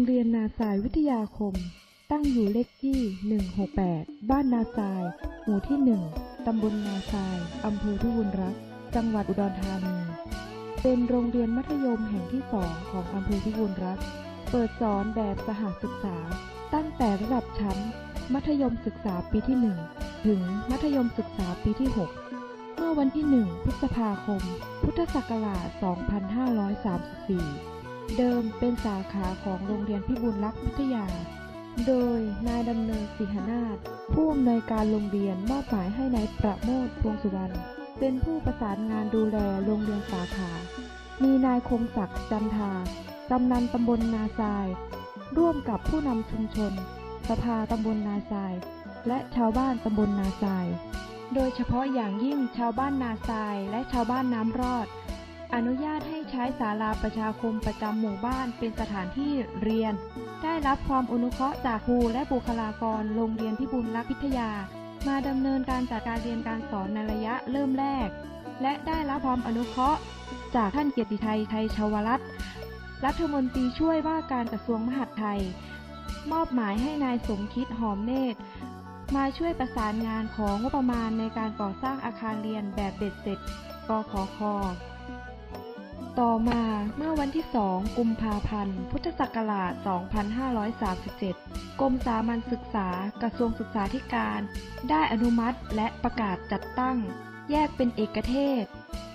โรงเรียนนาซายวิทยาคม ตั้งอยู่เลขที่ 168 บ้านนาซาย หมู่ที่ 1 ตำบลนาซาย อำเภอพิบูลรัก จังหวัดอุดรธานี เป็นโรงเรียนมัธยมแห่งที่สองของอำเภอพิบูลรัก เปิดสอนแบบสหศึกษา ตั้งแต่ระดับชั้น มัธยมศึกษาปีที่ 1 ถึงมัธยมศึกษาปีที่ 6 เมื่อวันที่ 1 พฤษภาคม พุทธศักราช 2534 เดิมเป็นสาขาของโรงเรียนพิบูลรักษ์วิทยา โดยนายดำเนินสิหนาถผู้อำนวยการโรงเรียนมอบหมายให้นายประโมทพวงสุวรรณเป็นผู้ประสานงานดูแลโรงเรียนสาขา มีนายคมศักดิ์จันทากำนันตำบลนาทราย ร่วมกับผู้นำชุมชน สภาตำบลนาทราย และชาวบ้านตำบลนาทราย โดยเฉพาะอย่างยิ่งชาวบ้านนาทรายและชาวบ้านน้ำรอด อนุญาตให้ใช้ศาลาประชาคมประจำหมู่บ้านเป็นสถานที่เรียน ได้รับความอนุเคราะห์จากครูและบุคลากรโรงเรียนพิบูลรักษ์วิทยา มาดำเนินการจัดการเรียนการสอนในระยะเริ่มแรก และได้รับความอนุเคราะห์ จากท่านเกียรติไทยไทยชวรัตน์รัฐมนตรีช่วยว่าการกระทรวงมหาดไทย มอบหมายให้นายสมคิดหอมเนตร มาช่วยประสานงานของงบประมาณในการก่อสร้างอาคารเรียนแบบเบ็ดเสร็จกขค ต่อมาเมื่อวันที่ 2 กุมภาพันธ์ พุทธศักราช 2537 กรมสามัญศึกษากระทรวงศึกษาธิการ ได้อนุมัติและประกาศจัดตั้ง แยกเป็นเอกเทศ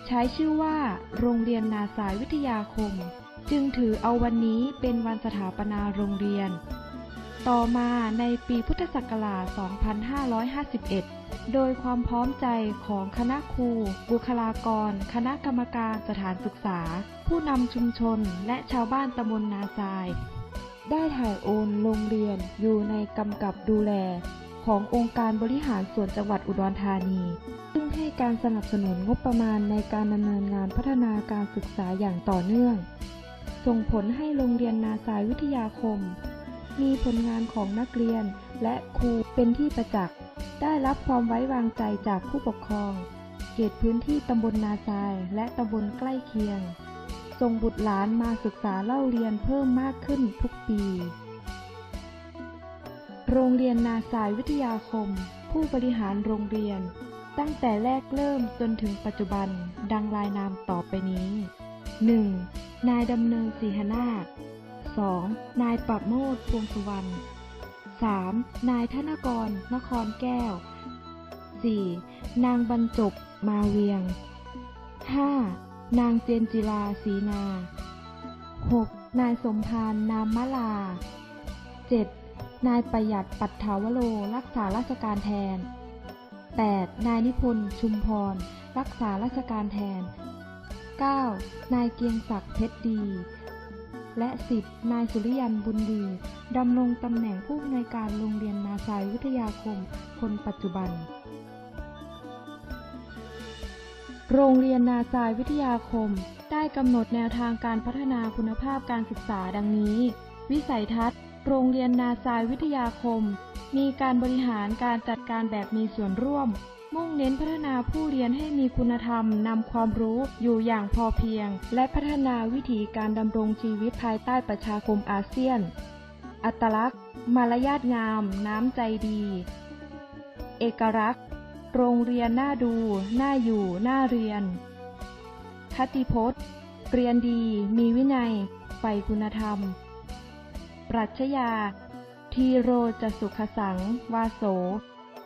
ใช้ชื่อว่า โรงเรียนนาสายวิทยาคม จึงถือเอาวันนี้เป็นวันสถาปนาโรงเรียน ต่อมาในปีพุทธศักราช 2551 โดยความพร้อมใจของคณะครู บุคลากร คณะกรรมการสถานศึกษา ผู้นำชุมชนและชาวบ้านตำบลนาทราย ได้ถ่ายโอนโรงเรียนอยู่ในกำกับดูแล ขององค์การบริหารส่วนจังหวัดอุดรธานี ซึ่งให้การสนับสนุนงบประมาณในการดำเนินงานพัฒนาการศึกษาอย่างต่อเนื่อง ส่งผลให้โรงเรียนนาสายวิทยาคม มีผลงานของนักเรียนและครูเป็นที่ประจักษ์ ได้รับความไว้วางใจจากผู้ปกครอง เขตพื้นที่ตำบลนาทรายและตำบลใกล้เคียง ส่งบุตรหลานมาศึกษาเล่าเรียนเพิ่มมากขึ้นทุกปี โรงเรียนนาสายวิทยาคม ผู้บริหารโรงเรียน ตั้งแต่แรกเริ่มจนถึงปัจจุบันดังรายนามต่อไปนี้ 1. นายดำเนินสีหนา 2. นายประโมทพวงสุวรรณ 3. นายธนกร นครแก้ว 4. นางบรรจบ มาเวียง 5. นางเจนจิลาศรีนา 6. นายสมพาน นามมลา 7. นายประหยัดปัตถาวโรรักษาราชการแทน 8. นายนิพนธ์ ชุมพร รักษาราชการแทน 9. นายเกียงศักดิ์เพชรดี และ 10. นายสุริยันบุญดีดำรงตำแหน่งผู้อำนวยการโรงเรียนนาซายวิทยาคม คนปัจจุบัน โรงเรียนนาซายวิทยาคม ได้กำหนดแนวทางการพัฒนาคุณภาพการศึกษาดังนี้ วิสัยทัศน์ โรงเรียนนาซายวิทยาคม มีการบริหารการจัดการแบบมีส่วนร่วม มุ่งเน้นพัฒนาผู้เรียนให้มีคุณธรรมนำความรู้อยู่อย่างพอเพียง และพัฒนาวิถีการดำรงชีวิตภายใต้ประชาคมอาเซียน อัตลักษณ์ มารยาทงาม น้ำใจดี เอกลักษณ์ โรงเรียนน่าดู น่าอยู่ น่าเรียน คติพจน์ เรียนดี มีวินัยใฝ่คุณธรรม ปรัชญาทีโรจะสุขสัง วาโส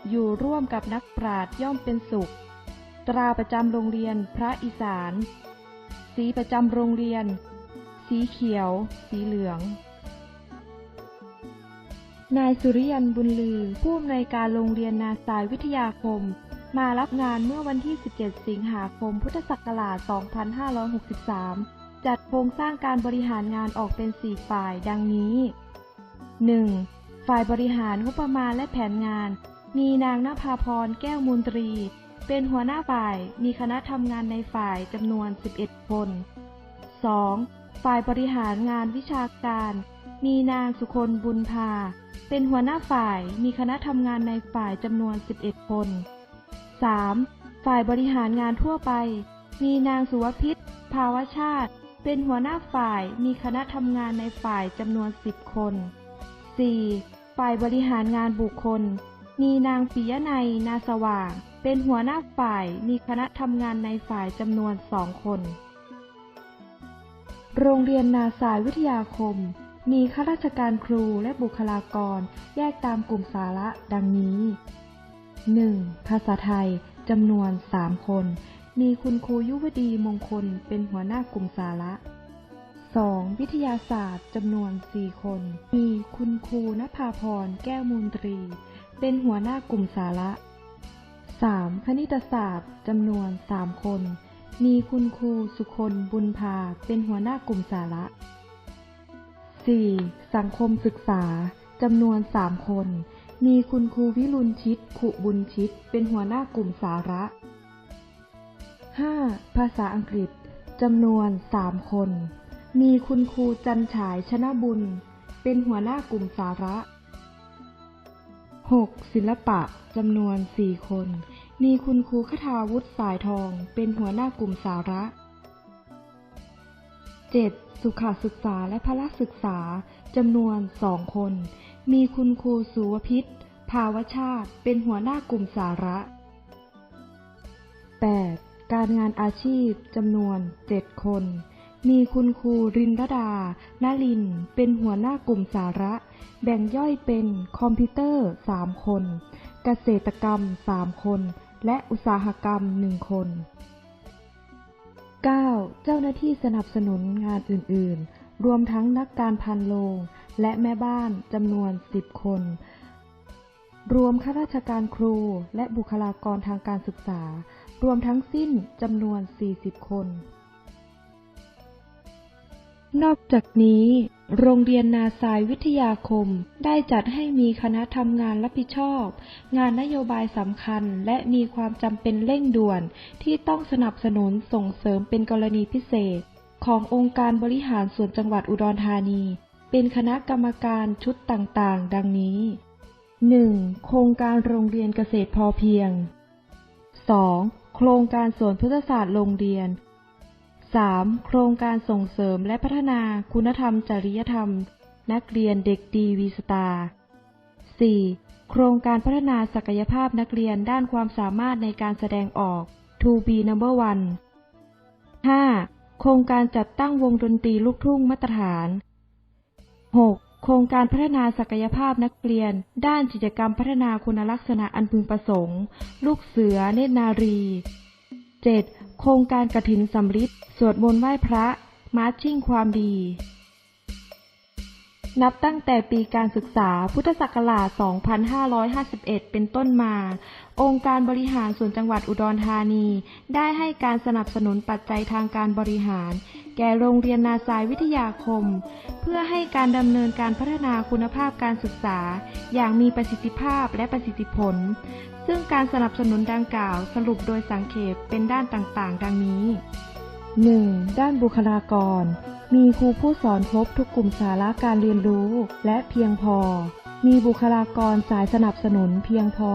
อยู่ร่วมกับนักปราชญ์ย่อมเป็นสุข ตราประจำโรงเรียนพระอีสาน สีประจำโรงเรียน สีเขียว สีเหลือง นายสุริยันบุญลือ ผู้อำนวยการโรงเรียนนาสายวิทยาคม มารับงานเมื่อวันที่ 17 สิงหาคม พุทธศักราช 2563 จัดโครงสร้างการบริหารงานออกเป็น 4 ฝ่ายดังนี้ 1. ฝ่ายบริหารงบประมาณและแผนงาน มีนางนภาพรแก้วมูลตรี เป็นหัวหน้าฝ่ายมีคณะทำงานในฝ่ายจำนวน 11 คน 2. ฝ่ายบริหารงานวิชาการ มีนางสุคนบุญพา เป็นหัวหน้าฝ่ายมีคณะทำงานในฝ่ายจำนวน 11 คน 3. ฝ่ายบริหารงานทั่วไป มีนางสุวพิษ ภาวชาติ เป็นหัวหน้าฝ่ายมีคณะทำงานในฝ่ายจำนวน 10 คน 4. ฝ่ายบริหารงานบุคคล มีนางปิยนัยนาสว่าง เป็นหัวหน้าฝ่ายมีคณะทำงานในฝ่ายจำนวนสองคน โรงเรียนนาสายวิทยาคม มีข้าราชการครูและบุคลากรแยกตามกลุ่มสาระดังนี้ 1. ภาษาไทยจำนวน3คน มีคุณครูยุวดีมงคลเป็นหัวหน้ากลุ่มสาระ 2. วิทยาศาสตร์จำนวน 4 คน มีคุณครูนภาพร แก้วมูลตรี เป็นหัวหน้ากลุ่มสาระ 3. คณิตศาสตร์จำนวน 3 คน มีคุณครูสุคนบุญพาเป็นหัวหน้ากลุ่มสาระ 4. สังคมศึกษาจำนวน 3 คน มีคุณครูวิรุณชิตขุบุญชิต เป็นหัวหน้ากลุ่มสาระ 5. ภาษาอังกฤษจำนวน 3 คน มีคุณครูจันฉายชนะบุญ เป็นหัวหน้ากลุ่มสาระ 6. ศิลปะจำนวน 4 คน มีคุณครูคทาวุฒิสายทอง เป็นหัวหน้ากลุ่มสาระ 7. สุขศึกษาและพละศึกษาจำนวน 2 คน มีคุณครูสุวพิษ ภาวชาติ เป็นหัวหน้ากลุ่มสาระ 8. การงานอาชีพจำนวน 7 คน มีคุณครูรินรดานลิน เป็นหัวหน้ากลุ่มสาระ แบ่งย่อยเป็นคอมพิวเตอร์ 3 คน เกษตรกรรม 3 คน และอุตสาหกรรม 1 คน 9. เจ้าหน้าที่สนับสนุนงานอื่น ๆ รวมทั้งนักการพันโลง และแม่บ้านจำนวน 10 คน รวมข้าราชการครูและบุคลากรทางการศึกษา รวมทั้งสิ้นจำนวน 40 คน นอกจากนี้ โรงเรียนนาซายวิทยาคมได้จัดให้มีคณะทำงานรับผิดชอบ งานนโยบายสำคัญและมีความจำเป็นเร่งด่วนที่ต้องสนับสนุนส่งเสริมเป็นกรณีพิเศษ ขององค์การบริหารส่วนจังหวัดอุดรธานี เป็นคณะกรรมการชุดต่างๆ ดังนี้ 1. โครงการโรงเรียนเกษตรพอเพียง 2. โครงการสวนพุทธศาสตร์โรงเรียน 3. โครงการส่งเสริมและพัฒนาคุณธรรมจริยธรรม นักเรียนเด็กดีวีสตาร์ 4. โครงการพัฒนาศักยภาพนักเรียนด้านความสามารถในการแสดงออก To be number one 5. โครงการจัดตั้งวงดนตรีลูกทุ่งมาตรฐาน 6. โครงการพัฒนาศักยภาพนักเรียน ด้านกิจกรรมพัฒนาคุณลักษณะอันพึงประสงค์ ลูกเสือเนตรนารี 7. โครงการกระถินสำริดสวดมนต์ไหว้พระ มาร์ชชิ่งความดี นับตั้งแต่ปีการศึกษาพุทธศักราช 2551 เป็นต้นมา องค์การบริหารส่วนจังหวัดอุดรธานี ได้ให้การสนับสนุนปัจจัยทางการบริหาร แก่โรงเรียนนาซายวิทยาคม เพื่อให้การดำเนินการพัฒนาคุณภาพการศึกษา อย่างมีประสิทธิภาพและประสิทธิผล ซึ่งการสนับสนุนดังกล่าวสรุปโดยสังเขปเป็นด้านต่างๆ ดังนี้ 1. ด้านบุคลากร มีครูผู้สอนครบทุกกลุ่มสาระการเรียนรู้และเพียงพอ มีบุคลากรสายสนับสนุนเพียงพอ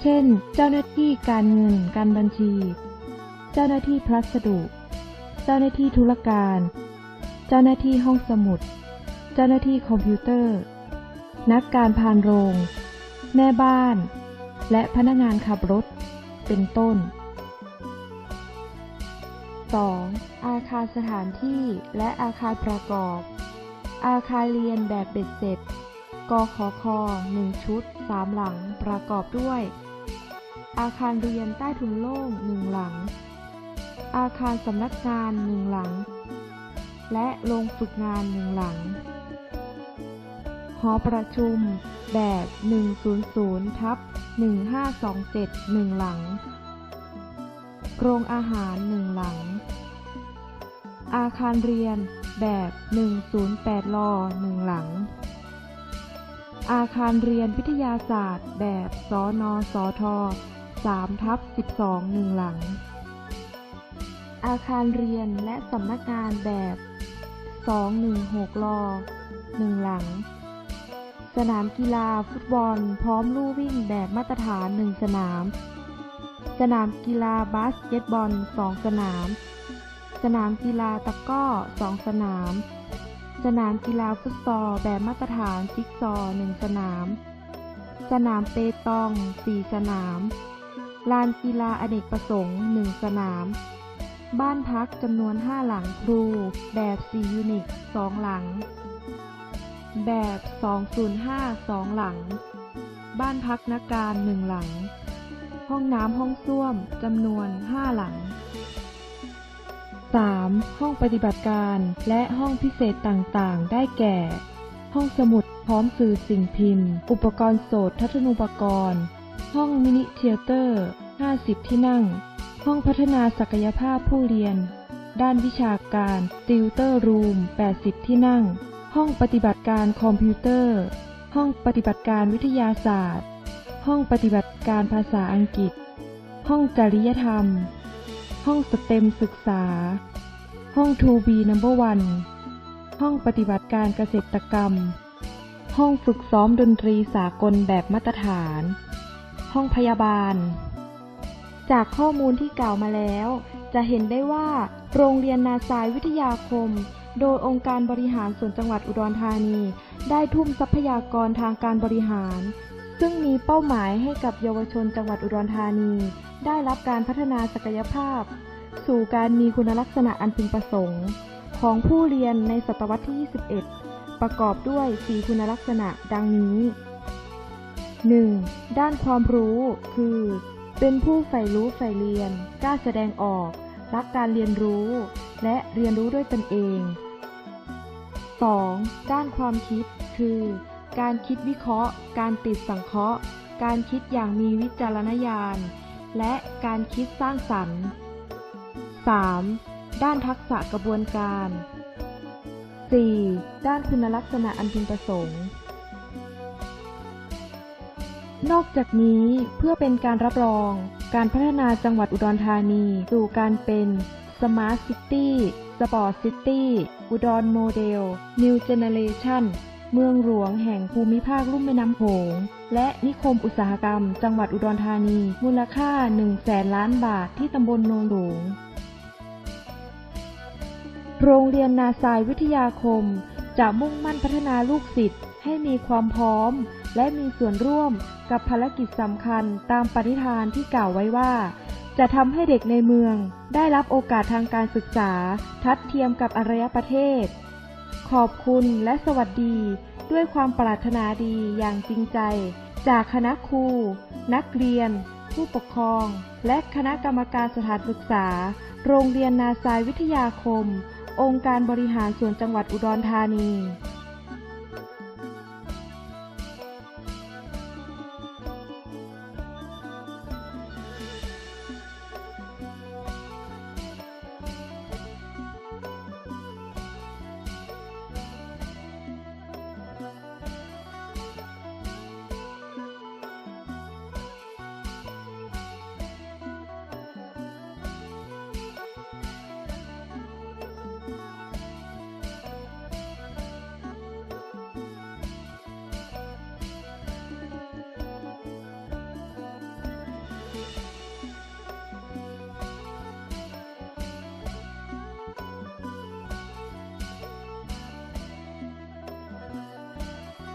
เช่น เจ้าหน้าที่การเงินการบัญชี เจ้าหน้าที่พัสดุ เจ้าหน้าที่ธุรการ เจ้าหน้าที่ห้องสมุด เจ้าหน้าที่คอมพิวเตอร์ นักการพานโรง แม่บ้าน และพนักงานขับรถ เป็นต้น 2. อาคารสถานที่และอาคารประกอบ อาคารเรียนแบบเบ็ดเสร็จ กขค1ชุด3หลังประกอบด้วย อาคารเรียนใต้ถุนโล่ง1หลัง อาคารสำนักงาน1หลัง และโรงฝึกงาน1หลัง หอประชุมแบบ 100ทับ1527 1หลัง โรงอาหารหนึ่งหลัง อาคารเรียนแบบ 108ลอหนึ่งหลัง อาคารเรียนวิทยาศาสตร์แบบสนสท3ทับ12หนึ่งหลัง อาคารเรียนและสำนักงานแบบ 216ลอหนึ่งหลัง สนามกีฬาฟุตบอลพร้อมลู่วิ่งแบบมาตรฐานหนึ่งสนาม สนามกีฬาบาสเกตบอล 2 สนาม สนามกีฬาตะก้อ 2 สนาม สนามกีฬาฟุตซอลแบบมาตรฐานจิ๊กซอว์1สนาม สนามเปตอง 4 สนาม ลานกีฬาอเนกประสงค์ 1 สนาม บ้านพักจำนวน 5 หลังครู แบบ 4 ยูนิต 2 หลัง แบบ 205 2 หลัง บ้านพักนักการ 1 หลัง ห้องน้ำห้องส้วมจำนวน 5 หลัง 3. ห้องปฏิบัติการและห้องพิเศษต่างๆ ได้แก่ ห้องสมุดพร้อมสื่อสิ่งพิมพ์ อุปกรณ์โสตทัศนูปกรณ์ ห้องมินิเทเตอร์ 50 ที่นั่ง ห้องพัฒนาศักยภาพผู้เรียน ด้านวิชาการติวเตอร์รูม 80 ที่นั่ง ห้องปฏิบัติการคอมพิวเตอร์ ห้องปฏิบัติการวิทยาศาสตร์ ห้องปฏิบัติการภาษาอังกฤษ ห้องจริยธรรม ห้องสเต็มศึกษา ห้อง 2B Number 1ห้องปฏิบัติการเกษตรกรรม ห้องฝึกซ้อมดนตรีสากลแบบมาตรฐาน ห้องพยาบาล จากข้อมูลที่กล่าวมาแล้ว จะเห็นได้ว่า โรงเรียนนาซายวิทยาคมโดยองค์การบริหารส่วนจังหวัดอุดรธานี ได้ทุ่มทรัพยากรทางการบริหาร ซึ่งมีเป้าหมายให้กับเยาวชนจังหวัดอุดรธานี ได้รับการพัฒนาศักยภาพ สู่การมีคุณลักษณะอันพึงประสงค์ ของผู้เรียนในศตวรรษที่ 21 ประกอบด้วย 4 คุณลักษณะดังนี้ 1. ด้านความรู้คือ เป็นผู้ใฝ่รู้ใฝ่เรียน กล้าแสดงออก รักการเรียนรู้ และเรียนรู้ด้วยตนเอง 2. ด้านความคิดคือ การคิดวิเคราะห์ การติดสังเคราะห์ การคิดอย่างมีวิจารณญาณ และการคิดสร้างสรรค์ 3. ด้านทักษะกระบวนการ 4. ด้านคุณลักษณะอันพึงประสงค์ นอกจากนี้เพื่อเป็นการรับรอง การพัฒนาจังหวัดอุดรธานีสู่การเป็น Smart City Sport City อุดรโมเดล New Generation เมืองหลวงแห่งภูมิภาคลุ่มแม่น้ำโขง และนิคมอุตสาหกรรม จังหวัดอุดรธานี มูลค่า1แสนล้านบาทที่ตำบลโนนหลวง โรงเรียนนาซายวิทยาคม จะมุ่งมั่นพัฒนาลูกศิษย์ให้มีความพร้อม และมีส่วนร่วมกับภารกิจสำคัญตามปณิธานที่กล่าวไว้ว่า จะทำให้เด็กในเมือง ได้รับโอกาสทางการศึกษา ทัดเทียมกับอารยประเทศ ขอบคุณและสวัสดี ด้วยความปรารถนาดีอย่างจริงใจ จากคณะครู นักเรียน ผู้ปกครอง และคณะกรรมการสถานศึกษา โรงเรียนนาซายวิทยาคม องค์การบริหารส่วนจังหวัดอุดรธานี